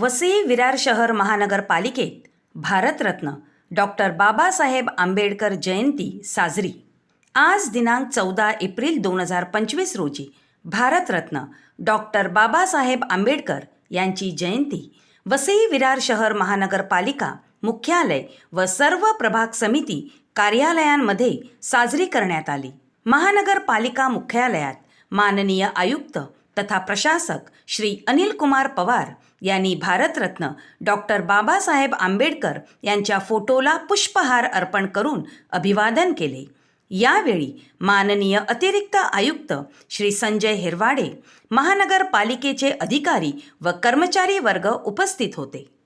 वसई विरार शहर महानगरपालिकेत भारतरत्न डॉक्टर बाबासाहेब आंबेडकर जयंती साजरी. आज दिनांक चौदा एप्रिल दोन हजार पंचवीस रोजी भारतरत्न डॉक्टर बाबासाहेब आंबेडकर यांची जयंती वसई विरार शहर महानगरपालिका मुख्यालय व सर्व प्रभाग समिती कार्यालयांमध्ये साजरी करण्यात आली. महानगरपालिका मुख्यालयात माननीय आयुक्त तथा प्रशासक श्री अनिल कुमार पवार यांनी भारतरत्न डॉक्टर बाबासाहेब आंबेडकर यांच्या फोटोला पुष्पहार अर्पण करून अभिवादन केले. यावेळी माननीय अतिरिक्त आयुक्त श्री संजय हिरवाडे महानगरपालिकेचे अधिकारी व कर्मचारी वर्ग उपस्थित होते.